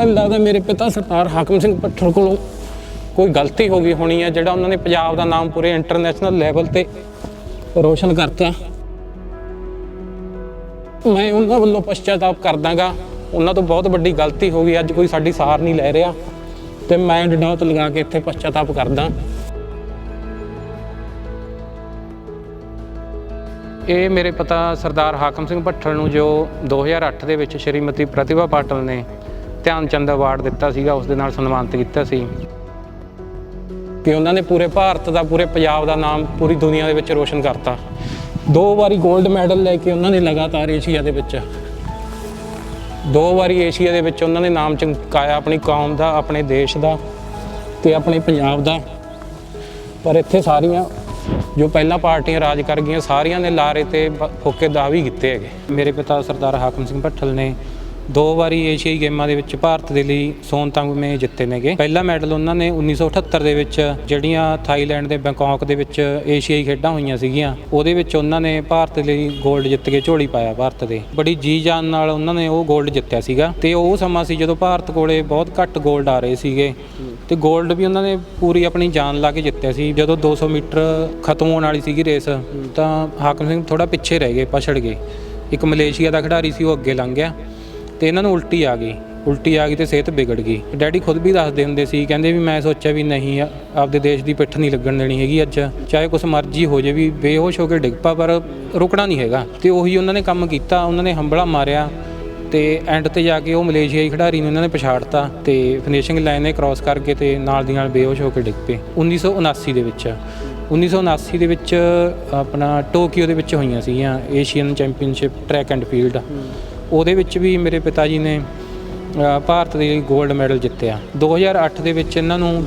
ਮੈਨੂੰ ਲੱਗਦਾ ਮੇਰੇ ਪਿਤਾ ਸਰਦਾਰ ਹਾਕਮ ਸਿੰਘ ਪੱਠਰ ਕੋਲੋਂ ਕੋਈ ਗਲਤੀ ਹੋ ਗਈ ਹੋਣੀ ਹੈ, ਜਿਹੜਾ ਉਹਨਾਂ ਨੇ ਪੰਜਾਬ ਦਾ ਨਾਮ ਪੂਰੇ ਇੰਟਰਨੈਸ਼ਨਲ ਲੈਵਲ ਤੇ ਰੋਸ਼ਨ ਕਰਤਾ। ਮੈਂ ਉਹਨਾਂ ਵੱਲੋਂ ਪਛਤਾਤਾਪ ਕਰਦਾਗਾ। ਉਹਨਾਂ ਤੋਂ ਬਹੁਤ ਵੱਡੀ ਗਲਤੀ ਹੋ ਗਈ, ਅੱਜ ਕੋਈ ਸਾਡੀ ਸਾਰ ਨਹੀਂ ਲੈ ਰਿਹਾ। ਤੇ ਮੈਂ ਡਡੌਤ ਲਗਾ ਕੇ ਇੱਥੇ ਪਛਤਾਤਾਪ ਕਰਦਾ। ਇਹ ਮੇਰੇ ਪਤਾ ਸਰਦਾਰ ਹਾਕਮ ਸਿੰਘ ਭੱਠਲ ਨੂੰ ਜੋ 2008 ਦੇ ਵਿੱਚ ਸ਼੍ਰੀਮਤੀ ਪ੍ਰਤਿਭਾ ਪਾਟਲ ਨੇ ਧਿਆਨ ਚੰਦ ਅਵਾਰਡ ਦਿੱਤਾ ਸੀਗਾ ਉਸ ਦੇ ਨਾਲ ਸਨਮਾਨਿਤ ਕੀਤਾ ਸੀ। ਕਿ ਉਹਨਾਂ ਨੇ ਪੂਰੇ ਭਾਰਤ ਦਾ, ਪੂਰੇ ਪੰਜਾਬ ਦਾ ਨਾਮ, ਪੂਰੀ ਦੁਨੀਆ ਦੇ ਵਿੱਚ ਰੋਸ਼ਨ ਕਰਤਾ। ਦੋ ਵਾਰੀ 골ਡ ਮੈਡਲ ਲੈ ਕੇ ਉਹਨਾਂ ਨੇ ਲਗਾਤਾਰ ਏਸ਼ੀਆ ਦੇ ਵਿੱਚ। ਦੋ ਵਾਰੀ ਏਸ਼ੀਆ ਦੇ ਵਿੱਚ ਉਹਨਾਂ ਨੇ ਨਾਮ ਚਮਕਾਇਆ, ਆਪਣੀ ਕੌਮ ਦਾ, ਆਪਣੇ ਦੇਸ਼ ਦਾ ਤੇ ਆਪਣੇ ਪੰਜਾਬ ਦਾ। ਪਰ ਇੱਥੇ ਸਾਰੀਆਂ, ਜੋ ਪਹਿਲਾਂ ਪਾਰਟੀਆਂ ਰਾਜ ਕਰ ਗਈਆਂ, ਸਾਰੀਆਂ ਨੇ ਲਾਰੇ ਤੇ ਫੋਕੇ ਦਾਅਵੇ ਕੀਤੇ ਹੈਗੇ। ਮੇਰੇ ਪਿਤਾ ਸਰਦਾਰ ਹਾਕਮ ਸਿੰਘ ਭੱਠਲ ਨੇ ਦੋ ਵਾਰੀ ਏਸ਼ੀਆਈ ਗੇਮਾਂ ਦੇ ਵਿੱਚ ਭਾਰਤ ਦੇ ਲਈ ਸੋਨ ਤਗਮੇ ਜਿੱਤੇ ਨੇਗੇ। ਪਹਿਲਾ ਮੈਡਲ ਉਹਨਾਂ ਨੇ 1978 ਦੇ ਵਿੱਚ ਜਿਹੜੀਆਂ ਥਾਈਲੈਂਡ ਦੇ ਬੈਂਕਾਕ ਦੇ ਵਿੱਚ ਏਸ਼ੀਆਈ ਖੇਡਾਂ ਹੋਈਆਂ ਸੀਗੀਆਂ, ਉਹਦੇ ਵਿੱਚ ਉਹਨਾਂ ਨੇ ਭਾਰਤ ਲਈ 골ਡ ਜਿੱਤ ਕੇ ਝੋਲੀ ਪਾਇਆ ਭਾਰਤ ਦੇ। ਬੜੀ ਜੀ ਜਾਨ ਨਾਲ ਉਹਨਾਂ ਨੇ ਉਹ 골ਡ ਜਿੱਤਿਆ ਸੀਗਾ ਤੇ ਉਹ ਸਮਾਂ ਸੀ ਜਦੋਂ ਭਾਰਤ ਕੋਲੇ ਬਹੁਤ ਘੱਟ 골ਡ ਆ ਰਹੇ ਸੀਗੇ ਤੇ 골ਡ ਵੀ ਉਹਨਾਂ ਨੇ ਪੂਰੀ ਆਪਣੀ ਜਾਨ ਲਾ ਕੇ ਜਿੱਤਿਆ ਸੀ। ਜਦੋਂ 200 ਮੀਟਰ ਖਤਮ ਹੋਣ ਵਾਲੀ ਸੀਗੀ ਰੇਸ, ਤਾਂ ਹਾਕਮ ਸਿੰਘ ਥੋੜਾ ਪਿੱਛੇ ਰਹਿ ਗਏ, ਪਛੜ ਗਏ। ਇੱਕ ਮਲੇਸ਼ੀਆ ਦਾ ਖਿਡਾਰੀ ਸੀ, ਉਹ ਅੱਗੇ ਲੰਘ ਗਿਆ। ਤੇ ਇਹਨਾਂ ਨੂੰ ਉਲਟੀ ਆ ਗਈ। ਉਲਟੀ ਆ ਗਈ ਤੇ ਸਿਹਤ ਵਿਗੜ ਗਈ। ਡੈਡੀ ਖੁਦ ਵੀ ਦੱਸਦੇ ਹੁੰਦੇ ਸੀ, ਕਹਿੰਦੇ ਵੀ ਮੈਂ ਸੋਚਿਆ ਵੀ ਨਹੀਂ, ਆਪਦੇ ਦੇਸ਼ ਦੀ ਪਿੱਠ ਨਹੀਂ ਲੱਗਣ ਦੇਣੀ ਹੈਗੀ ਅੱਜ। ਚਾਹੇ ਕੁਛ ਮਰਜ਼ੀ ਹੋ ਜੇ ਵੀ, ਬੇਹੋਸ਼ ਹੋ ਕੇ ਡਿੱਗ ਪਾ, ਪਰ ਰੁਕਣਾ ਨਹੀਂ ਹੈਗਾ। ਤੇ ਉਹੀ ਉਹਨਾਂ ਨੇ ਕੰਮ ਕੀਤਾ, ਉਹਨਾਂ ਨੇ ਹੰਬਲਾ ਮਾਰਿਆ ਤੇ ਐਂਡ ਤੇ ਜਾ ਕੇ ਉਹ ਮਲੇਸ਼ੀਆਈ ਖਿਡਾਰੀ ਨੂੰ ਇਹਨਾਂ ਨੇ ਪਛਾੜਤਾ ਤੇ ਫਿਨਿਸ਼ਿੰਗ ਲਾਈਨ ਨੇ ਕ੍ਰਾਸ ਕਰਕੇ ਤੇ ਨਾਲ ਦੀ ਨਾਲ ਬੇਹੋਸ਼ ਹੋ ਕੇ ਡਿੱਗ ਪਏ। 1979 ਦੇ ਵਿੱਚ। 1979 ਦੇ ਵਿੱਚ ਆਪਣਾ ਟੋਕੀਓ ਦੇ ਵਿੱਚ ਹੋਈਆਂ ਸੀਗੀਆਂ Asian championship track and field ਉਹਦੇ ਵਿੱਚ ਵੀ ਮੇਰੇ ਪਿਤਾ ਜੀ ਨੇ ਭਾਰਤ ਦੇ ਲਈ 골ਡ ਮੈਡਲ ਜਿੱਤਿਆ 2008 ਦੇ ਵਿੱਚ ਇਹਨਾਂ ਨੂੰ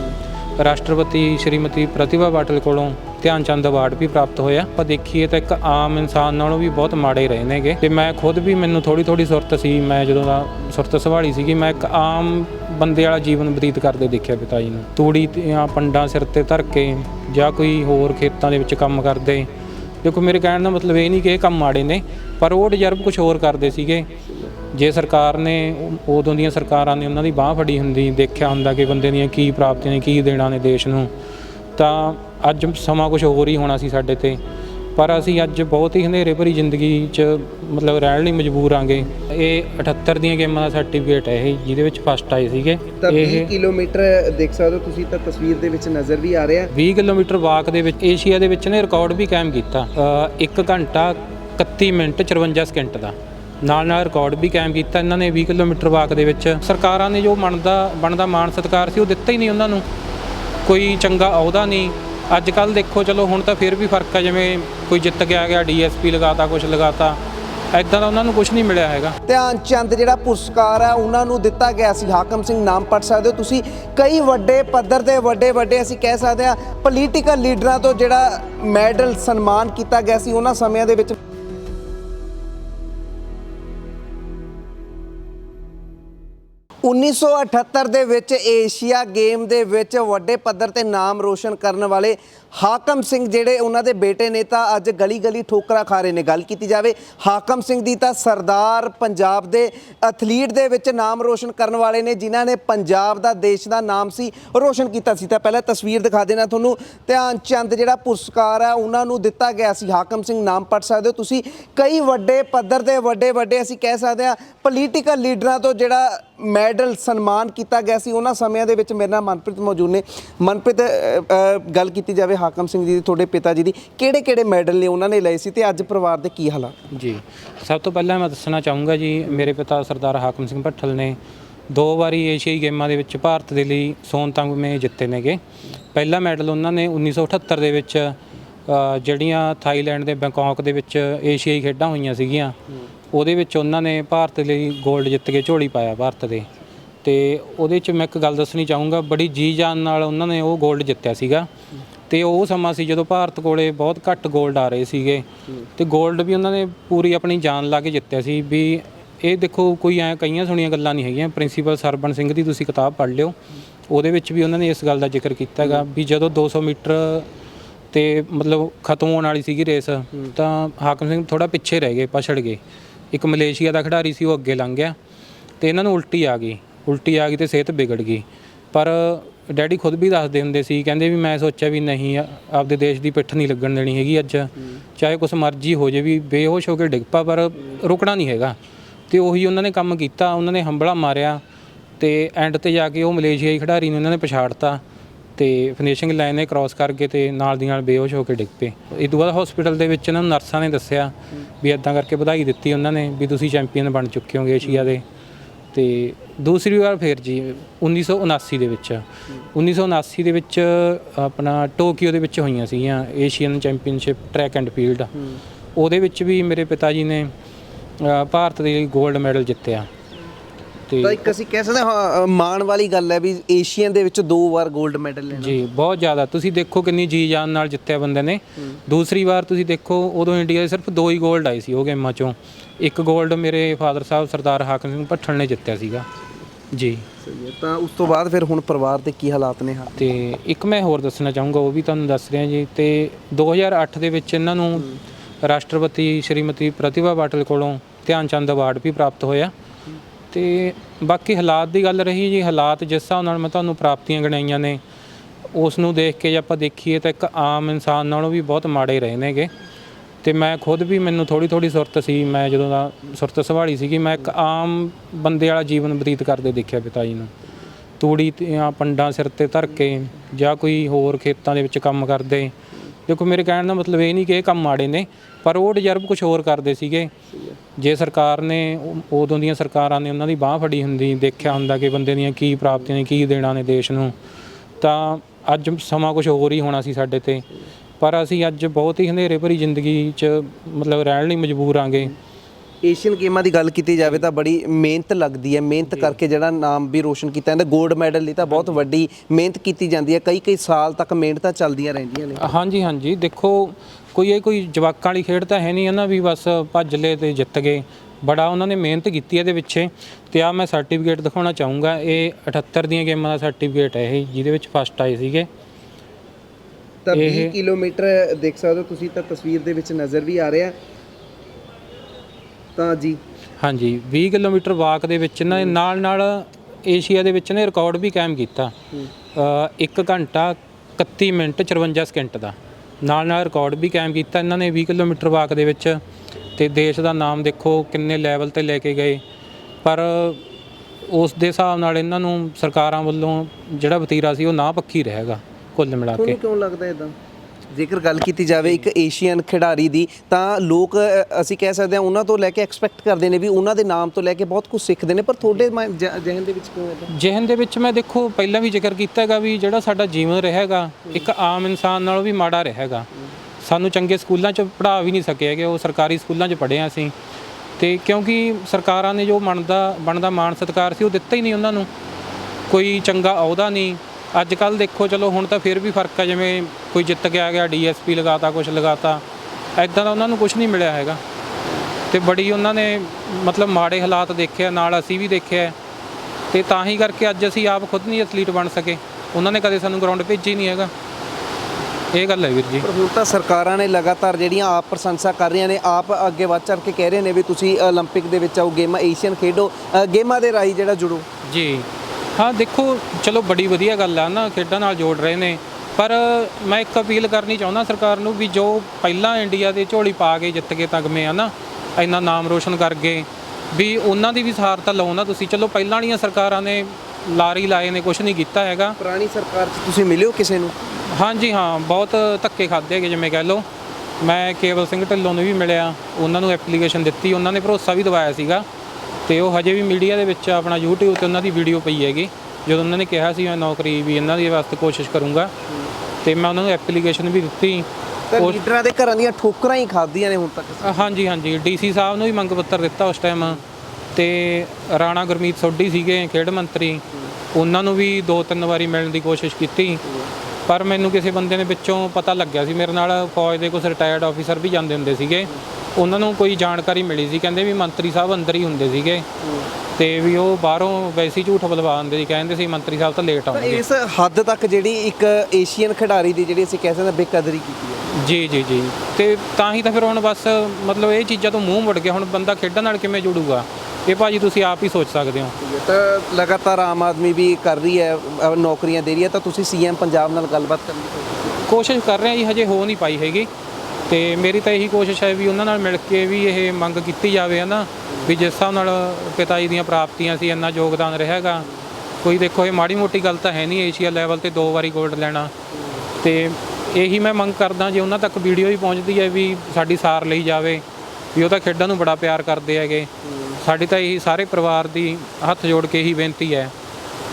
ਰਾਸ਼ਟਰਪਤੀ ਸ਼੍ਰੀਮਤੀ ਪ੍ਰਤਿਭਾ ਪਾਟਿਲ ਕੋਲੋਂ ਧਿਆਨ ਚੰਦ ਅਵਾਰਡ ਵੀ ਪ੍ਰਾਪਤ ਹੋਇਆ। ਆਪਾਂ ਦੇਖੀਏ ਤਾਂ ਇੱਕ ਆਮ ਇਨਸਾਨ ਨਾਲੋਂ ਵੀ ਬਹੁਤ ਮਾੜੇ ਰਹੇ ਨੇਗੇ। ਤੇ ਮੈਂ ਖੁਦ ਵੀ ਮੈਨੂੰ ਥੋੜੀ ਥੋੜੀ ਸੁਰਤ ਸੀ, ਮੈਂ ਜਦੋਂ ਦਾ ਸੁਰਤ ਸੰਭਾਲੀ ਸੀਗੀ, ਮੈਂ ਇੱਕ ਆਮ ਬੰਦੇ ਵਾਲਾ ਜੀਵਨ ਬਤੀਤ ਕਰਦੇ ਦੇਖਿਆ ਪਿਤਾ ਜੀ ਨੂੰ। ਤੂੜੀ ਦੀਆਂ ਪੰਡਾਂ ਸਿਰ ਤੇ ਧਰ ਕੇ ਜਾਂ ਕੋਈ ਹੋਰ ਖੇਤਾਂ ਦੇ ਵਿੱਚ ਕੰਮ ਕਰਦੇ ਦੇਖੋ, ਮੇਰੇ ਕਹਿਣ ਦਾ ਮਤਲਬ ਇਹ ਨਹੀਂ ਕਿ ਇਹ ਕੰਮ ਮਾੜੇ ਨੇ, ਪਰ ਉਹ ਡਿਜ਼ਰਵ ਕੁਝ ਹੋਰ ਕਰਦੇ ਸੀਗੇ। ਜੇ ਸਰਕਾਰ ਨੇ ਉਦੋਂ ਦੀਆਂ ਸਰਕਾਰਾਂ ਨੇ ਉਹਨਾਂ ਦੀ ਬਾਹ ਫੜੀ ਹੁੰਦੀ, ਦੇਖਿਆ ਹੁੰਦਾ ਕਿ ਬੰਦੇ ਦੀਆਂ ਕੀ ਪ੍ਰਾਪਤੀਆਂ ਨੇ, ਕੀ ਦੇਣਾ ਨੇ ਦੇਸ਼ ਨੂੰ, ਤਾਂ ਅੱਜ ਸਮਾਂ ਕੁਝ ਹੋਰ ਹੀ ਹੋਣਾ ਸੀ ਸਾਡੇ ਤੇ। ਪਰ ਅਸੀਂ ਅੱਜ ਬਹੁਤ ਹੀ ਹਨੇਰੇ ਭਰੀ ਜ਼ਿੰਦਗੀ 'ਚ ਮਤਲਬ ਰਹਿਣ ਲਈ ਮਜਬੂਰ ਆਂਗੇ। ਇਹ 78 ਦੀਆਂ ਗੇਮਾਂ ਦਾ ਸਰਟੀਫਿਕੇਟ ਹੈ ਇਹ ਜਿਹਦੇ ਵਿੱਚ ਫਸਟ ਆਏ ਸੀਗੇ। ਤਾਂ 20 ਇਹ ਕਿਲੋਮੀਟਰ ਦੇਖ ਸਕਦੇ ਹੋ ਤੁਸੀਂ ਤਾਂ ਤਸਵੀਰ ਦੇ ਵਿੱਚ ਨਜ਼ਰ ਵੀ ਆ ਰਿਹਾ। 20 ਕਿਲੋਮੀਟਰ ਵਾਕ ਦੇ ਵਿੱਚ ਏਸ਼ੀਆ ਦੇ ਵਿੱਚ ਨੇ ਰਿਕਾਰਡ ਵੀ ਕਾਇਮ ਕੀਤਾ। 1 ਘੰਟਾ 31 ਮਿੰਟ 54 ਸਕਿੰਟ ਦਾ। ਨਾਲ ਨਾਲ ਰਿਕਾਰਡ ਵੀ ਕਾਇਮ ਕੀਤਾ ਇਹਨਾਂ ਨੇ 20 ਕਿਲੋਮੀਟਰ ਵਾਕ ਦੇ ਵਿੱਚ। ਸਰਕਾਰਾਂ ਨੇ ਜੋ ਬਣਦਾ ਬਣਦਾ ਮਾਣ ਸਤਿਕਾਰ ਸੀ ਉਹ ਦਿੱਤਾ ਹੀ ਨਹੀਂ ਉਹਨਾਂ ਨੂੰ। ਕੋਈ ਚੰਗਾ ਅਹੁਦਾ ਨਹੀਂ। ਅੱਜ ਕੱਲ ਦੇਖੋ, ਚਲੋ ਹੁਣ ਤਾਂ ਫਿਰ ਵੀ ਫ਼ਰਕ ਹੈ ਜਿਵੇਂ ਕੋਈ ਜਿੱਤ ਗਿਆ ਗਿਆ, ਡੀਐਸਪੀ ਲਗਾਤਾ ਕੁਝ ਲਗਾਤਾ ਐਦਾਂ ਦਾ ਉਹਨਾਂ ਨੂੰ ਕੁਝ ਨਹੀਂ ਮਿਲਿਆ ਹੈਗਾ। ਧਿਆਨ ਚੰਦ, ਜਿਹੜਾ ਪੁਰਸਕਾਰ ਹੈ ਉਹਨਾਂ ਨੂੰ ਦਿੱਤਾ ਗਿਆ ਸੀ। ਹਾਕਮ ਸਿੰਘ ਨਾਮ ਪੜ ਸਕਦੇ ਹੋ ਤੁਸੀਂ। ਕਈ ਵੱਡੇ ਪੱਧਰ ਦੇ, ਵੱਡੇ ਵੱਡੇ ਅਸੀਂ ਕਹਿ ਸਕਦੇ ਹਾਂ ਪੋਲੀਟੀਕਲ ਲੀਡਰਾਂ ਤੋਂ ਜਿਹੜਾ ਮੈਡਲ ਸਨਮਾਨ ਕੀਤਾ ਗਿਆ ਸੀ, ਉਹਨਾਂ ਸਮਿਆਂ ਦੇ ਵਿੱਚ ,1978 ਦੇ ਵਿੱਚ ਏਸ਼ੀਆ ਗੇਮ ਦੇ ਵਿੱਚ ਵੱਡੇ ਪੱਧਰ ਤੇ ਨਾਮ ਰੋਸ਼ਨ ਕਰਨ ਵਾਲੇ ਹਾਕਮ ਸਿੰਘ ਜਿਹੜੇ ਉਹਨਾਂ ਦੇ ਬੇਟੇ ਨੇ ਤਾਂ ਅੱਜ ਗਲੀ ਗਲੀ ਠੋਕਰਾ ਖਾ ਰਹੇ ਨੇ। ਗੱਲ ਕੀਤੀ ਜਾਵੇ ਹਾਕਮ ਸਿੰਘ ਦੀ ਤਾਂ ਸਰਦਾਰ ਪੰਜਾਬ ਦੇ ਐਥਲੀਟ ਦੇ ਵਿੱਚ ਨਾਮ ਰੋਸ਼ਨ ਕਰਨ ਵਾਲੇ ਨੇ ਜਿਨ੍ਹਾਂ ਨੇ ਪੰਜਾਬ ਦਾ ਦੇਸ਼ ਦਾ ਨਾਮ ਸੀ ਰੋਸ਼ਨ ਕੀਤਾ ਸੀ। ਤਾਂ ਪਹਿਲਾਂ ਤਸਵੀਰ ਦਿਖਾ ਦੇਣਾ ਤੁਹਾਨੂੰ। ਧਿਆਨ ਚੰਦ ਜਿਹੜਾ ਪੁਰਸਕਾਰ ਹੈ ਉਹਨਾਂ ਨੂੰ ਦਿੱਤਾ ਗਿਆ ਸੀ। ਹਾਕਮ ਸਿੰਘ ਨਾਮ ਪੜ ਸਕਦੇ ਹੋ ਤੁਸੀਂ। ਕਈ ਵੱਡੇ ਪੱਧਰ ਦੇ ਵੱਡੇ ਵੱਡੇ ਅਸੀਂ ਕਹਿ ਸਕਦੇ ਹਾਂ ਪੋਲੀਟੀਕਲ ਲੀਡਰਾਂ ਤੋਂ ਜਿਹੜਾ ਮੈਡ ਮੈਡਲ ਸਨਮਾਨ ਕੀਤਾ ਗਿਆ ਸੀ। ਉਹਨਾਂ ਸਮਿਆਂ ਦੇ ਵਿੱਚ ਮੇਰੇ ਨਾਲ ਮਨਪ੍ਰੀਤ ਮੌਜੂਦ ਨੇ। ਮਨਪ੍ਰੀਤ ਗੱਲ ਕੀਤੀ ਜਾਵੇ ਹਾਕਮ ਸਿੰਘ ਜੀ ਦੀ, ਤੁਹਾਡੇ ਪਿਤਾ ਜੀ ਦੀ ਕਿਹੜੇ ਕਿਹੜੇ ਮੈਡਲ ਨੇ ਉਹਨਾਂ ਨੇ ਲਏ ਸੀ ਤੇ ਅੱਜ ਪਰਿਵਾਰ ਦੇ ਕੀ ਹਾਲਾਤ ਜੀ, ਸਭ ਤੋਂ ਪਹਿਲਾਂ ਮੈਂ ਦੱਸਣਾ ਚਾਹੂੰਗਾ ਜੀ, ਮੇਰੇ ਪਿਤਾ ਸਰਦਾਰ ਹਾਕਮ ਸਿੰਘ ਭੱਠਲ ਨੇ ਦੋ ਵਾਰੀ ਏਸ਼ੀਆਈ ਗੇਮਾਂ ਦੇ ਵਿੱਚ ਭਾਰਤ ਦੇ ਲਈ ਸੋਨ ਤਮਗੇ ਜਿੱਤੇ ਨੇਗੇ। ਪਹਿਲਾ ਮੈਡਲ ਉਹਨਾਂ ਨੇ 1978 ਦੇ ਵਿੱਚ ਜਿਹੜੀਆਂ ਥਾਈਲੈਂਡ ਦੇ ਬੈਂਕਾਕ ਦੇ ਵਿੱਚ ਏਸ਼ੀਆਈ ਖੇਡਾਂ ਹੋਈਆਂ ਸੀਗੀਆਂ, ਉਹਦੇ ਵਿੱਚ ਉਹਨਾਂ ਨੇ ਭਾਰਤ ਲਈ 골ਡ ਜਿੱਤ ਕੇ ਝੋਲੀ ਪਾਇਆ, ਭਾਰਤ ਦੇ। ਤੇ ਉਹਦੇ ਚ ਮੈਂ ਇੱਕ ਗੱਲ ਦੱਸਣੀ ਚਾਹੂੰਗਾ, ਬੜੀ ਜੀ ਜਾਨ ਨਾਲ ਉਹਨਾਂ ਨੇ ਉਹ 골ਡ ਜਿੱਤਿਆ ਸੀਗਾ। ਤੇ ਉਹ ਸਮਾਂ ਸੀ ਜਦੋਂ ਭਾਰਤ ਕੋਲੇ ਬਹੁਤ ਘੱਟ 골ਡ ਆ ਰਹੇ ਸੀਗੇ। ਤੇ 골ਡ ਵੀ ਉਹਨਾਂ ਨੇ ਪੂਰੀ ਆਪਣੀ ਜਾਨ ਲਾ ਕੇ ਜਿੱਤਿਆ ਸੀ। ਵੀ ਇਹ ਦੇਖੋ, ਕੋਈ ਐ ਕਈਆਂ ਸੁਣੀਆਂ ਗੱਲਾਂ ਨਹੀਂ ਹੈਗੀਆਂ। ਪ੍ਰਿੰਸੀਪਲ ਸਰਬਣ ਸਿੰਘ ਦੀ ਤੁਸੀਂ ਕਿਤਾਬ ਪੜ੍ਹ ਲਿਓ। ਉਹਦੇ ਵਿੱਚ ਵੀ ਉਹਨਾਂ ਨੇ ਇਸ ਗੱਲ ਦਾ ਜ਼ਿਕਰ ਕੀਤਾ ਹੈਗਾ ਵੀ ਜਦੋਂ 200 ਮੀਟਰ ਤੇ ਮਤਲਬ ਖਤਮ ਹੋਣ ਵਾਲੀ ਸੀਗੀ ਰੇਸ, ਤਾਂ ਹਾਕਮ ਸਿੰਘ ਥੋੜਾ ਪਿੱਛੇ ਰਹਿ ਗਏ, ਪਛੜ ਗਏ। ਇੱਕ ਮਲੇਸ਼ੀਆ ਦਾ ਖਿਡਾਰੀ ਸੀ, ਉਹ ਅੱਗੇ ਲੰਘ ਗਿਆ। ਤੇ ਇਹਨਾਂ ਨੂੰ ਉਲਟੀ ਆ ਗਈ। ਉਲਟੀ ਆ ਗਈ ਤੇ ਸਿਹਤ ਵਿਗੜ ਗਈ। ਪਰ ਡੈਡੀ ਖੁਦ ਵੀ ਦੱਸਦੇ ਹੁੰਦੇ ਸੀ, ਕਹਿੰਦੇ ਵੀ ਮੈਂ ਸੋਚਿਆ ਵੀ ਨਹੀਂ ਆ- ਆਪਦੇ ਦੇਸ਼ ਦੀ ਪਿੱਠ ਨਹੀਂ ਲੱਗਣ ਦੇਣੀ ਹੈਗੀ ਅੱਜ। ਚਾਹੇ ਕੁਛ ਮਰਜ਼ੀ ਹੋ ਜੇ ਵੀ ਬੇਹੋਸ਼ ਹੋ ਕੇ ਡਿੱਗ ਪਾ, ਪਰ ਰੁਕਣਾ ਨਹੀਂ ਹੈਗਾ। ਤੇ ਉਹੀ ਉਹਨਾਂ ਨੇ ਕੰਮ ਕੀਤਾ, ਉਹਨਾਂ ਨੇ ਹੰਬਲਾ ਮਾਰਿਆ ਤੇ ਐਂਡ ਤੇ ਜਾ ਕੇ ਉਹ ਮਲੇਸ਼ੀਆਈ ਖਿਡਾਰੀ ਨੂੰ ਉਹਨਾਂ ਨੇ ਪਛਾੜਤਾ ਤੇ ਫਿਨਿਸ਼ਿੰਗ ਲਾਈਨ ਨੇ ਕ੍ਰਾਸ ਕਰਕੇ ਤੇ ਨਾਲ ਦੀ ਨਾਲ ਬੇਹੋਸ਼ ਹੋ ਕੇ ਡਿੱਗ ਪਏ। ਇਹ ਤੋਂ ਬਾਅਦ ਹਸਪੀਟਲ ਦੇ ਵਿੱਚ ਇਹਨਾਂ ਨੂੰ ਨਰਸਾਂ ਨੇ ਦੱਸਿਆ ਵੀ ਇਦਾਂ ਕਰਕੇ ਵਧਾਈ ਦਿੱਤੀ ਉਹਨਾਂ ਨੇ ਵੀ ਤੁਸੀਂ ਚੈਂਪੀਅਨ ਬਣ ਚੁੱਕੇ ਹੋਗੇ ਏਸ਼ੀਆ ਦੇ। ਤੇ ਦੂਸਰੀ ਵਾਰ ਫਿਰ ਜੀ 1979 ਦੇ ਵਿੱਚ। 1979 ਦੇ ਵਿੱਚ ਆਪਣਾ ਟੋਕੀਓ ਦੇ ਵਿੱਚ ਹੋਈਆਂ ਸੀਗੀਆਂ Asian championship track and field. ਉਹਦੇ ਵਿੱਚ ਵੀ ਮੇਰੇ ਪਿਤਾ ਜੀ ਨੇ ਭਾਰਤ ਦੇ ਲਈ 골ਡ ਮੈਡਲ ਜਿੱਤਿਆ। ਤੇ ਇੱਕ ਅਸੀਂ ਕਹਿ ਸਕਦੇ ਹਾਂ ਮਾਣ ਵਾਲੀ ਗੱਲ ਹੈ ਵੀ ਏਸ਼ੀਅਨ ਦੇ ਵਿੱਚ ਦੋ ਵਾਰ 골ਡ ਮੈਡਲ ਲੈਣਾ। ਜੀ ਬਹੁਤ ਜ਼ਿਆਦਾ। ਤੁਸੀਂ ਦੇਖੋ ਕਿੰਨੀ ਜੀ ਜਾਨ ਨਾਲ ਜਿੱਤਿਆ ਬੰਦੇ ਨੇ। ਦੂਸਰੀ ਵਾਰ ਤੁਸੀਂ ਦੇਖੋ ਉਦੋਂ ਇੰਡੀਆ ਦੇ ਸਿਰਫ ਦੋ ਹੀ 골ਡ ਆਏ ਸੀ ਉਹ ਗੇਮਾਂ ਚੋਂ। ਇੱਕ 골ਡ ਮੇਰੇ ਫਾਦਰ ਸਾਹਿਬ ਸਰਦਾਰ ਹਾਕਮ ਸਿੰਘ ਭੱਠਲ ਨੇ ਜਿੱਤਿਆ ਸੀਗਾ। ਜੀ। ਸਹੀ ਹੈ ਤਾਂ ਉਸ ਤੋਂ ਬਾਅਦ ਫਿਰ ਹੁਣ ਪਰਿਵਾਰ ਦੇ ਕੀ ਹਾਲਾਤ ਨੇ ਹਾਂ ਤੇ ਇੱਕ ਮੈਂ ਹੋਰ ਦੱਸਣਾ ਚਾਹੂੰਗਾ ਉਹ ਵੀ ਤੁਹਾਨੂੰ ਦੱਸ ਰਿਹਾ ਜੀ। ਤੇ 2008 ਦੇ ਵਿੱਚ ਇਹਨਾਂ ਨੂੰ ਰਾਸ਼ਟਰਪਤੀ ਸ਼੍ਰੀਮਤੀ ਪ੍ਰਤਿਭਾ ਪਾਟਿਲ ਕੋਲੋਂ ਧਿਆਨ ਚੰਦ ਅਵਾਰਡ ਵੀ ਪ੍ਰਾਪਤ ਹੋਇਆ। ਤੇ ਬਾਕੀ ਹਾਲਾਤ ਦੀ ਗੱਲ ਰਹੀ ਜੀ ਹਾਲਾਤ ਜਿਸ ਹਿਸਾਬ ਨਾਲ ਮੈਂ ਤੁਹਾਨੂੰ ਪ੍ਰਾਪਤੀਆਂ ਗਣਾਈਆਂ ਨੇ ਉਸ ਨੂੰ ਦੇਖ ਕੇ ਜੇ ਆਪਾਂ ਦੇਖੀਏ ਤਾਂ ਇੱਕ ਆਮ ਇਨਸਾਨ ਨਾਲੋਂ ਵੀ ਬਹੁਤ ਮਾੜੇ ਰਹੇ ਨੇਗੇ। ਤੇ ਮੈਂ ਖੁਦ ਵੀ ਮੈਨੂੰ ਥੋੜੀ ਥੋੜੀ ਸੁਰਤ ਸੀ, ਮੈਂ ਜਦੋਂ ਦਾ ਸੁਰਤ ਸੰਭਾਲੀ ਸੀਗੀ, ਮੈਂ ਇੱਕ ਆਮ ਬੰਦੇ ਵਾਲਾ ਜੀਵਨ ਬਤੀਤ ਕਰਦੇ ਦੇਖਿਆ ਪਿਤਾ ਜੀ ਨੂੰ। ਤੂੜੀ ਤੇ ਜਾਂ ਪੰਡਾਂ ਸਿਰ ਤੇ ਧਰ ਕੇ ਜਾਂ ਕੋਈ ਹੋਰ ਖੇਤਾਂ ਦੇ ਵਿੱਚ ਕੰਮ ਕਰਦੇ। ਦੇਖੋ, ਮੇਰੇ ਕਹਿਣ ਦਾ ਮਤਲਬ ਇਹ ਨਹੀਂ ਕਿ ਇਹ ਕੰਮ ਮਾੜੇ ਨੇ, ਪਰ ਉਹ ਡਿਜ਼ਰਵ ਕੁਝ ਹੋਰ ਕਰਦੇ ਸੀਗੇ। ਜੇ ਸਰਕਾਰ ਨੇ, ਉਦੋਂ ਦੀਆਂ ਸਰਕਾਰਾਂ ਨੇ ਉਹਨਾਂ ਦੀ ਬਾਹ ਫੜੀ ਹੁੰਦੀ, ਦੇਖਿਆ ਹੁੰਦਾ ਕਿ ਬੰਦੇ ਦੀਆਂ ਕੀ ਪ੍ਰਾਪਤੀਆਂ ਨੇ, ਕੀ ਦੇਣਾ ਨੇ ਦੇਸ਼ ਨੂੰ, ਤਾਂ ਅੱਜ ਸਮਾਂ ਕੁਝ ਹੋਰ ਹੀ ਹੋਣਾ ਸੀ ਸਾਡੇ ਤੇ। ਪਰ ਅਸੀਂ ਅੱਜ ਬਹੁਤ ਹੀ ਹਨੇਰੇ ਭਰੀ ਜ਼ਿੰਦਗੀ 'ਚ ਮਤਲਬ ਰਹਿਣ ਲਈ ਮਜਬੂਰ ਆਂਗੇ। ਏਸ਼ੀਅਨ ਗੇਮਾਂ ਦੀ ਗੱਲ ਕੀਤੀ ਜਾਵੇ ਤਾਂ ਬੜੀ ਮਿਹਨਤ ਲੱਗਦੀ ਹੈ। ਮਿਹਨਤ ਕਰਕੇ ਜਿਹੜਾ ਨਾਮ ਵੀ ਰੋਸ਼ਨ ਕੀਤਾ ਜਾਂਦਾ। 골ਡ ਮੈਡਲ ਲਈ ਤਾਂ ਬਹੁਤ ਵੱਡੀ ਮਿਹਨਤ ਕੀਤੀ ਜਾਂਦੀ ਹੈ। ਕਈ ਕਈ ਸਾਲ ਤੱਕ ਮਿਹਨਤਾਂ ਚੱਲਦੀਆਂ ਰਹਿੰਦੀਆਂ ਨੇ। ਹਾਂਜੀ ਹਾਂਜੀ। ਦੇਖੋ ਕੋਈ ਇਹ ਕੋਈ ਜਵਾਕਾਂ ਵਾਲੀ ਖੇਡ ਤਾਂ ਹੈ ਨਹੀਂ ਹੈ ਨਾ ਵੀ ਬਸ ਭੱਜ ਲਏ ਤੇ ਜਿੱਤ ਗਏ। ਬੜਾ ਉਹਨਾਂ ਨੇ ਮਿਹਨਤ ਕੀਤੀ ਇਹਦੇ ਪਿੱਛੇ। ਤੇ ਆ ਮੈਂ ਸਰਟੀਫਿਕੇਟ ਦਿਖਾਉਣਾ ਚਾਹੂੰਗਾ। ਇਹ 78 ਦੀਆਂ ਗੇਮਾਂ ਦਾ ਸਰਟੀਫਿਕੇਟ ਹੈ ਇਹ ਜਿਹਦੇ ਵਿੱਚ ਫਸਟ ਆਏ ਸੀਗੇ। ਤਾਂ 20 ਇਹ- ਕਿਲੋਮੀਟਰ ਦੇਖ ਸਕਦੇ ਹੋ ਤੁਸੀਂ ਤਾਂ ਤਸਵੀਰ ਦੇ ਵਿੱਚ ਨਜ਼ਰ ਵੀ ਆ ਰਿਹਾ। ਤਾਂ ਜੀ। ਹਾਂਜੀ 20 ਕਿਲੋਮੀਟਰ ਵਾਕ ਦੇ ਵਿੱਚ ਨੇ ਨਾਲ ਨਾਲ ਏਸ਼ੀਆ ਦੇ ਵਿੱਚ ਨੇ ਰਿਕਾਰਡ ਵੀ ਕਾਇਮ ਕੀਤਾ। 1 ਘੰਟਾ 31 ਮਿੰਟ 54 ਸਕਿੰਟ ਦਾ। ਨਾਲ ਨਾਲ ਰਿਕਾਰਡ ਵੀ ਕਾਇਮ ਕੀਤਾ ਇਹਨਾਂ ਨੇ 20 ਕਿਲੋਮੀਟਰ ਵਾਕ ਦੇ ਵਿੱਚ। ਤੇ ਦੇਸ਼ ਦਾ ਨਾਮ ਦੇਖੋ ਕਿੰਨੇ ਲੈਵਲ ਤੇ ਲੈ ਕੇ ਗਏ। ਪਰ ਉਸ ਦੇ ਹਿਸਾਬ ਨਾਲ ਇਹਨਾਂ ਨੂੰ ਸਰਕਾਰਾਂ ਵੱਲੋਂ ਜਿਹੜਾ ਵਤੀਰਾ ਸੀ ਉਹ ਨਾ ਪੱਖੀ ਰਹੇਗਾ। ਕੁੱਲ ਮਿਲਾ ਕੇ। ਤੁਹਾਨੂੰ ਕਿਉਂ ਲੱਗਦਾ ਇਦਾਂ ਜੇਕਰ ਗੱਲ ਕੀਤੀ ਜਾਵੇ ਇੱਕ ਏਸ਼ੀਅਨ ਖਿਡਾਰੀ ਦੀ ਤਾਂ ਲੋਕ ਅਸੀਂ ਕਹਿ ਸਕਦੇ ਹਾਂ ਉਹਨਾਂ ਤੋਂ ਲੈ ਕੇ ਐਕਸਪੈਕਟ ਕਰਦੇ ਨੇ ਵੀ ਉਹਨਾਂ ਦੇ ਨਾਮ ਤੋਂ ਲੈ ਕੇ ਬਹੁਤ ਕੁਝ ਸਿੱਖਦੇ ਨੇ ਪਰ ਤੁਹਾਡੇ ਜ਼ਿਹਨ ਦੇ ਵਿੱਚ ਕਿਉਂ ਇਦਾਂ ਜਿਹਨ ਦੇ ਵਿੱਚ ਮੈਂ ਦੇਖੋ ਪਹਿਲਾਂ ਵੀ ਜ਼ਿਕਰ ਕੀਤਾ ਹੈਗਾ ਵੀ ਜਿਹੜਾ ਸਾਡਾ ਜੀਵਨ ਰਹੇਗਾ ਇੱਕ ਆਮ ਇਨਸਾਨ ਨਾਲੋਂ ਵੀ ਮਾੜਾ ਰਹੇਗਾ ਸਾਨੂੰ ਚੰਗੇ ਸਕੂਲਾਂ 'ਚ ਪੜ੍ਹਾ ਵੀ ਨਹੀਂ ਸਕੇ ਹੈਗੇ ਉਹ ਸਰਕਾਰੀ ਸਕੂਲਾਂ 'ਚ ਪੜ੍ਹੇ ਅਸੀਂ। ਤੇ ਕਿਉਂਕਿ ਸਰਕਾਰਾਂ ਨੇ ਜੋ ਬਣਦਾ ਬਣਦਾ ਮਾਣ ਸਤਿਕਾਰ ਸੀ ਉਹ ਦਿੱਤਾ ਹੀ ਨਹੀਂ ਉਹਨਾਂ ਨੂੰ। ਕੋਈ ਚੰਗਾ ਅਹੁਦਾ ਨਹੀਂ ਅੱਜ ਕੱਲ ਦੇਖੋ ਚਲੋ ਹੁਣ ਤਾਂ ਫਿਰ ਵੀ ਫਰਕ ਆ ਜਿਵੇਂ ਕੋਈ ਜਿੱਤ ਕੇ ਆ ਗਿਆ ਡੀਐਸਪੀ ਲਗਾਤਾ ਕੁਝ ਲਗਾਤਾ ਐਦਾਂ ਦਾ ਉਹਨਾਂ ਨੂੰ ਕੁਝ ਨਹੀਂ ਮਿਲਿਆ ਹੈਗਾ ਤੇ ਬੜੀ ਉਹਨਾਂ ਨੇ ਮਤਲਬ ਮਾੜੇ ਹਾਲਾਤ ਦੇਖਿਆ ਨਾਲ ਅਸੀਂ ਵੀ ਦੇਖਿਆ ਤੇ ਤਾਂ ਹੀ ਕਰਕੇ ਅੱਜ ਅਸੀਂ ਆਪ ਖੁਦ ਨਹੀਂ ਐਥਲੀਟ ਬਣ ਸਕੇ ਉਹਨਾਂ ਨੇ ਕਦੇ ਸਾਨੂੰ ਗਰਾਊਂਡ ਭੇਜੀ ਨਹੀਂ ਹੈਗਾ ਇਹ ਗੱਲ ਹੈ ਵੀਰ ਜੀ ਪਰ ਹੁਣ ਤਾਂ ਸਰਕਾਰਾਂ ਨੇ ਲਗਾਤਾਰ ਜਿਹੜੀਆਂ ਆਪ ਪ੍ਰਸ਼ੰਸਾ ਕਰ ਰਹੀਆਂ ਨੇ ਆਪ ਅੱਗੇ ਵੱਧ ਚੜ ਕੇ ਕਹਿ ਰਹੇ ਨੇ ਵੀ ਤੁਸੀਂ 올림픽 ਦੇ ਵਿੱਚ ਆਓ ਗੇਮਾਂ ਏਸ਼ੀਅਨ ਖੇਡੋ ਅ, ਗੇਮਾਂ ਦੇ ਰਾਹੀਂ ਜਿਹੜਾ ਜੁੜੋ ਜੀ ਹਾਂ ਦੇਖੋ ਚਲੋ ਬੜੀ ਵਧੀਆ ਗੱਲ ਆ ਨਾ ਖੇਡਾਂ ਨਾਲ ਜੋੜ ਰਹੇ ਨੇ। ਪਰ ਮੈਂ ਇੱਕ ਅਪੀਲ ਕਰਨੀ ਚਾਹੁੰਦਾ ਸਰਕਾਰ ਨੂੰ ਵੀ ਜੋ ਪਹਿਲਾਂ ਇੰਡੀਆ ਦੇ ਝੋਲੀ ਪਾ ਕੇ ਜਿੱਤ ਕੇ ਤਗਮੇ ਆ ਨਾ ਇੰਨਾ ਨਾਮ ਰੋਸ਼ਨ ਕਰ ਗਏ ਵੀ ਉਹਨਾਂ ਦੀ ਵੀ ਸਹਾਰਤਾ ਲਓ ਨਾ ਤੁਸੀਂ। ਚਲੋ ਪਹਿਲਾਂ ਵਾਲੀਆਂ ਸਰਕਾਰਾਂ ਨੇ ਲਾਰੀ ਲਾਏ ਨੇ ਕੁਝ ਨਹੀਂ ਕੀਤਾ ਹੈਗਾ। ਪੁਰਾਣੀ ਸਰਕਾਰ 'ਚ ਤੁਸੀਂ ਮਿਲਿਓ ਕਿਸੇ ਨੂੰ? ਹਾਂਜੀ ਹਾਂ ਬਹੁਤ ਧੱਕੇ ਖਾਦੇ ਹੈਗੇ ਜਿਵੇਂ ਕਹਿ ਲਓ। ਮੈਂ ਕੇਵਲ ਸਿੰਘ ਢਿੱਲੋਂ ਨੂੰ ਵੀ ਮਿਲਿਆ ਉਹਨਾਂ ਨੂੰ ਐਪਲੀਕੇਸ਼ਨ ਦਿੱਤੀ ਉਹਨਾਂ ਨੇ ਭਰੋਸਾ ਵੀ ਦਿਵਾਇਆ ਸੀਗਾ। ਤੇ ਉਹ ਹਜੇ ਵੀ ਮੀਡੀਆ ਦੇ ਵਿੱਚ ਆਪਣਾ YouTube ਤੇ ਉਹਨਾਂ ਦੀ ਵੀਡੀਓ ਪਈ ਹੈਗੀ। ਜਦੋਂ ਉਹਨਾਂ ਨੇ ਕਿਹਾ ਸੀ ਮੈਂ ਨੌਕਰੀ ਵੀ ਇਹਨਾਂ ਦੀ ਵਾਸਤੇ ਕੋਸ਼ਿਸ਼ ਕਰੂੰਗਾ। ਤੇ ਮੈਂ ਉਹਨਾਂ ਨੂੰ ਐਪਲੀਕੇਸ਼ਨ ਵੀ ਦਿੱਤੀ। ਤਾਂ ਲੀਡਰਾਂ ਦੇ ਘਰਾਂ ਦੀਆਂ ਠੋਕਰਾਂ ਹੀ ਖਾਧੀਆਂ ਨੇ ਹੁਣ ਤੱਕ। ਹਾਂਜੀ ਹਾਂਜੀ। ਡੀਸੀ ਸਾਹਿਬ ਨੂੰ ਵੀ ਮੰਗ ਪੱਤਰ ਦਿੱਤਾ ਉਸ ਟਾਈਮ ਤੇ ਰਾਣਾ ਗੁਰਮੀਤ ਸੋਢੀ ਸੀਗੇ ਖੇਡ ਮੰਤਰੀ। ਉਹਨਾਂ ਨੂੰ ਵੀ ਦੋ ਤਿੰਨ ਵਾਰੀ ਮਿਲਣ ਦੀ ਕੋਸ਼ਿਸ਼ ਕੀਤੀ। ਪਰ ਮੈਨੂੰ ਕਿਸੇ ਬੰਦੇ ਨੇ ਵਿੱਚੋਂ ਪਤਾ ਲੱਗਿਆ ਸੀ। ਮੇਰੇ ਨਾਲ ਫੌਜ ਦੇ ਕੁਝ ਰਿਟਾਇਰਡ ਆਫੀਸਰ ਵੀ ਜਾਂਦੇ ਹੁੰਦੇ ਸੀਗੇ। ਉਹਨਾਂ ਨੂੰ ਕੋਈ ਜਾਣਕਾਰੀ ਮਿਲੀ ਸੀ ਕਹਿੰਦੇ ਵੀ ਮੰਤਰੀ ਸਾਹਿਬ ਅੰਦਰ ਹੀ ਹੁੰਦੇ ਸੀਗੇ। ਤੇ ਵੀ ਉਹ ਬਾਹਰੋਂ ਵੈਸੇ ਝੂਠ ਬਲਵਾ ਦਿੰਦੇ ਸੀ ਕਹਿੰਦੇ ਸੀ ਮੰਤਰੀ ਸਾਹਿਬ ਤਾਂ ਲੇਟ ਆਉਣਗੇ। ਇਸ ਹੱਦ ਤੱਕ ਜਿਹੜੀ ਇੱਕ ਏਸ਼ੀਅਨ ਖਿਡਾਰੀ ਦੀ ਜਿਹੜੀ ਅਸੀਂ ਕਹਿ ਸਕਦੇ ਹਾਂ ਬੇਕਦਰੀ ਕੀਤੀ ਹੈ। ਜੀ ਜੀ ਜੀ। ਤੇ ਤਾਂ ਹੀ ਤਾਂ ਫਿਰ ਹੁਣ ਬਸ ਮਤਲਬ ਇਹ ਚੀਜ਼ਾਂ ਤੋਂ ਮੂੰਹ ਮੁੜ ਗਿਆ ਹੁਣ ਬੰਦਾ ਖੇਡਾਂ ਨਾਲ ਕਿਵੇਂ ਜੁੜੂਗਾ? ਇਹ ਭਾਜੀ ਤੁਸੀਂ ਆਪ ਹੀ ਸੋਚ ਸਕਦੇ ਹੋ। ਤਾਂ ਲਗਾਤਾਰ ਆਮ ਆਦਮੀ ਵੀ ਕਰ ਰਹੀ ਹੈ ਨੌਕਰੀਆਂ ਦੇ ਰਹੀ ਹੈ ਤਾਂ ਤੁਸੀਂ ਸੀਐਮ ਪੰਜਾਬ ਨਾਲ ਗੱਲਬਾਤ ਕਰਨੀ ਚਾਹੀਦੀ ਕੋਸ਼ਿਸ਼ ਕਰ ਰਹੇ ਹਾਂ ਜੀ ਹਜੇ ਹੋ ਨਹੀਂ ਪਾਈ ਹੈਗੀ। ਤੇ ਮੇਰੀ ਤਾਂ ਇਹੀ ਕੋਸ਼ਿਸ਼ ਹੈ ਵੀ ਉਹਨਾਂ ਨਾਲ ਮਿਲ ਕੇ ਵੀ ਇਹ ਮੰਗ ਕੀਤੀ ਜਾਵੇ ਹੈ ਨਾ ਵੀ ਜਿਸ ਹਿਸਾਬ ਨਾਲ ਪਿਤਾ ਜੀ ਦੀਆਂ ਪ੍ਰਾਪਤੀਆਂ ਸੀ, ਇੰਨਾ ਯੋਗਦਾਨ ਰਿਹਾ ਰਿਹਾਗਾ ਕੋਈ ਦੇਖੋ, ਇਹ ਮਾੜੀ ਮੋਟੀ ਗੱਲ ਤਾਂ ਹੈ ਨਹੀਂ ਏਸ਼ੀਆ ਲੈਵਲ ਤੇ ਦੋ ਵਾਰੀ 골ਡ ਲੈਣਾ। ਤੇ ਇਹੀ ਮੈਂ ਮੰਗ ਕਰਦਾ, ਜੇ ਉਹਨਾਂ ਤੱਕ ਵੀਡੀਓ ਵੀ ਪਹੁੰਚਦੀ ਹੈ ਵੀ ਸਾਡੀ ਸਾਰ ਲਈ ਜਾਵੇ, ਵੀ ਉਹ ਤਾਂ ਖੇਡਾਂ ਨੂੰ ਬੜਾ ਪਿਆਰ ਕਰਦੇ ਹੈਗੇ। ਸਾਡੀ ਤਾਂ ਇਹੀ ਸਾਰੇ ਪਰਿਵਾਰ ਦੀ ਹੱਥ ਜੋੜ ਕੇ ਇਹੀ ਬੇਨਤੀ ਹੈ,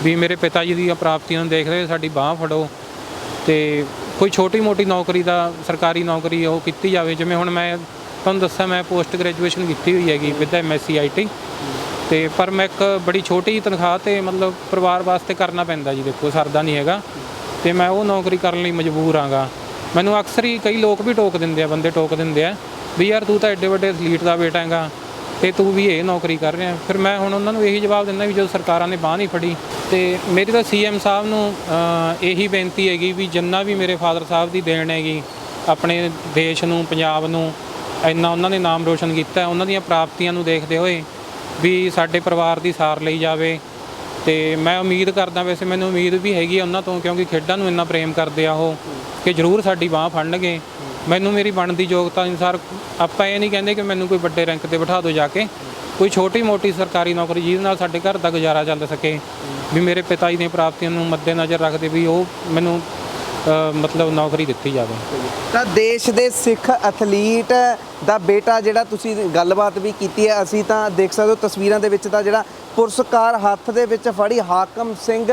ਵੀ ਮੇਰੇ ਪਿਤਾ ਜੀ ਦੀਆਂ ਪ੍ਰਾਪਤੀਆਂ ਨੂੰ ਦੇਖਦੇ ਹੋਏ ਸਾਡੀ ਬਾਹ ਫੜੋ। ਤੇ ਕੋਈ ਛੋਟੀ ਮੋਟੀ ਨੌਕਰੀ ਦਾ ਸਰਕਾਰੀ ਨੌਕਰੀ ਉਹ ਕੀਤੀ ਜਾਵੇ, ਜਿਵੇਂ ਹੁਣ ਮੈਂ ਤੁਹਾਨੂੰ ਦੱਸਿਆ ਮੈਂ ਪੋਸਟ ਗ੍ਰੈਜੂਏਸ਼ਨ ਕੀਤੀ ਹੋਈ ਹੈਗੀ ਵਿਦ ਐਮਐਸਸੀ ਆਈਟੀ ਤੇ ਪਰ ਮੈਂ ਇੱਕ ਬੜੀ ਛੋਟੀ ਤਨਖਾਹ ਤੇ ਮਤਲਬ ਪਰਿਵਾਰ ਵਾਸਤੇ ਕਰਨਾ ਪੈਂਦਾ ਜੀ, ਦੇਖੋ ਸਰਦਾ ਨਹੀਂ ਹੈਗਾ। ਤੇ ਮੈਂ ਉਹ ਨੌਕਰੀ ਕਰਨ ਲਈ ਮਜਬੂਰ ਆਂਗਾ ਮੈਨੂੰ ਅਕਸਰ ਹੀ ਕਈ ਲੋਕ ਵੀ ਟੋਕ ਦਿੰਦੇ ਆ, ਬੰਦੇ ਟੋਕ ਦਿੰਦੇ ਆ ਵੀ ਯਾਰ ਤੂੰ ਤਾਂ ਐਡੇ ਵੱਡੇ ਅਥਲੀਟ ਦਾ ਬੇਟਾ ਹੈਗਾ ਤੇ ਤੂੰ ਵੀ ਇਹ ਨੌਕਰੀ ਕਰ ਰਿਹਾ। ਫਿਰ ਮੈਂ ਹੁਣ ਉਹਨਾਂ ਨੂੰ ਇਹੀ ਜਵਾਬ ਦਿੰਦਾ ਵੀ ਜਦੋਂ ਸਰਕਾਰਾਂ ਨੇ ਬਾਹ ਨਹੀਂ ਫੜੀ ਤੇ ਮੇਰੀ ਤਾਂ ਸੀਐਮ ਸਾਹਿਬ ਨੂੰ ਇਹੀ ਬੇਨਤੀ ਹੈਗੀ ਵੀ ਜਿੰਨਾ ਵੀ ਮੇਰੇ ਫਾਦਰ ਸਾਹਿਬ ਦੀ ਦੇਣ ਹੈਗੀ, ਆਪਣੇ ਦੇਸ਼ ਨੂੰ, ਪੰਜਾਬ ਨੂੰ, ਇੰਨਾ ਉਹਨਾਂ ਨੇ ਨਾਮ ਰੋਸ਼ਨ ਕੀਤਾ, ਉਹਨਾਂ ਦੀਆਂ ਪ੍ਰਾਪਤੀਆਂ ਨੂੰ ਦੇਖਦੇ ਹੋਏ ਵੀ ਸਾਡੇ ਪਰਿਵਾਰ ਦੀ ਸਾਰ ਲਈ ਜਾਵੇ। ਤੇ ਮੈਂ ਉਮੀਦ ਕਰਦਾ, ਵੈਸੇ ਮੈਨੂੰ ਉਮੀਦ ਵੀ ਹੈਗੀ ਆ ਉਹਨਾਂ ਤੋਂ, ਕਿਉਂਕਿ ਖੇਡਾਂ ਨੂੰ ਇੰਨਾ ਪ੍ਰੇਮ ਕਰਦੇ ਆ ਉਹ, ਕਿ ਜ਼ਰੂਰ ਸਾਡੀ ਬਾਹ ਫੜਨਗੇ। ਮੈਨੂੰ ਮੇਰੀ ਬਣਦੀ ਯੋਗਤਾ ਅਨੁਸਾਰ ਆਪਾਂ ਇਹ ਨਹੀਂ ਕਹਿੰਦੇ ਕਿ ਮੈਨੂੰ ਕੋਈ ਵੱਡੇ ਰੈਂਕ ਤੇ ਬਿਠਾ ਦਿਓ ਜਾ ਕੇ। ਕੋਈ ਛੋਟੀ ਮੋਟੀ ਸਰਕਾਰੀ ਨੌਕਰੀ ਜਿਹਦੇ ਨਾਲ ਸਾਡੇ ਘਰ ਦਾ ਗੁਜ਼ਾਰਾ ਚੱਲ ਸਕੇ। ਵੀ ਮੇਰੇ ਪਿਤਾ ਜੀ ਦੀਆਂ ਪ੍ਰਾਪਤੀਆਂ ਨੂੰ ਮੱਦੇਨਜ਼ਰ ਰੱਖਦੇ ਵੀ ਉਹ ਮੈਨੂੰ ਅ, ਮਤਲਬ ਨੌਕਰੀ ਦਿੱਤੀ ਜਾਵੇ। ਤਾਂ ਦੇਸ਼ ਦੇ ਸਿੱਖ ਐਥਲੀਟ ਦਾ ਬੇਟਾ ਜਿਹੜਾ ਤੁਸੀਂ ਗੱਲਬਾਤ ਵੀ ਕੀਤੀ ਹੈ ਅਸੀਂ ਤਾਂ ਦੇਖ ਸਕਦੇ ਹੋ ਤਸਵੀਰਾਂ ਦੇ ਵਿੱਚ ਤਾਂ ਜਿਹੜਾ ਪੁਰਸਕਾਰ ਹੱਥ ਦੇ ਵਿੱਚ ਫੜੀ ਹਾਕਮ ਸਿੰਘ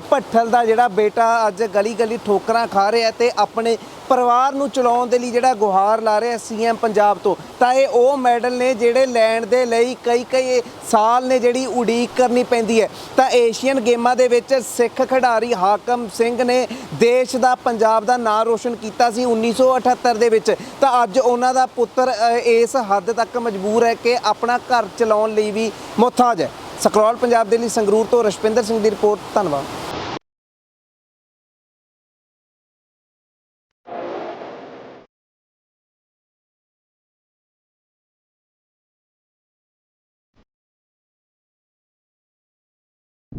ਭੱਠਲ ਦਾ ਜਿਹੜਾ ਬੇਟਾ ਅੱਜ ਗਲੀ ਗਲੀ ਠੋਕਰਾਂ ਖਾ ਰਿਹਾ ਤੇ ਆਪਣੇ ਪਰਿਵਾਰ ਨੂੰ ਚਲਾਉਣ ਦੇ ਲਈ ਜਿਹੜਾ ਗੁਹਾਰ ਲਾ ਰਿਹਾ ਸੀਐਮ ਪੰਜਾਬ ਤੋਂ। ਤਾਂ ਇਹ ਉਹ ਮੈਡਲ ਨੇ ਜਿਹੜੇ ਲੈਣ ਦੇ ਲਈ ਕਈ ਕਈ ਸਾਲ ਨੇ ਜਿਹੜੀ ਉਡੀਕ ਕਰਨੀ ਪੈਂਦੀ ਹੈ। ਤਾਂ ਏਸ਼ੀਅਨ ਗੇਮਾਂ ਦੇ ਵਿੱਚ ਸਿੱਖ ਖਿਡਾਰੀ ਹਾਕਮ ਸਿੰਘ ਨੇ ਦੇਸ਼ ਦਾ, ਪੰਜਾਬ ਦਾ ਨਾਂ ਰੋਸ਼ਨ ਕੀਤਾ ਸੀ 1978 ਦੇ ਵਿੱਚ। ਤਾਂ ਅੱਜ ਉਹਨਾਂ ਦਾ ਪੁੱਤਰ ਇਸ ਹੱਦ ਤੱਕ ਮਜਬੂਰ ਹੈ ਕਿ ਆਪਣਾ ਘਰ ਚਲਾਉਣ ਲਈ ਵੀ ਮੁਹਤਾਜ ਹੈ। ਸਕਰੋਲ ਪੰਜਾਬ ਦੇ ਲਈ ਸੰਗਰੂਰ ਤੋਂ ਰਸ਼ਪਿੰਦਰ ਸਿੰਘ ਦੀ ਰਿਪੋਰਟ, ਧੰਨਵਾਦ।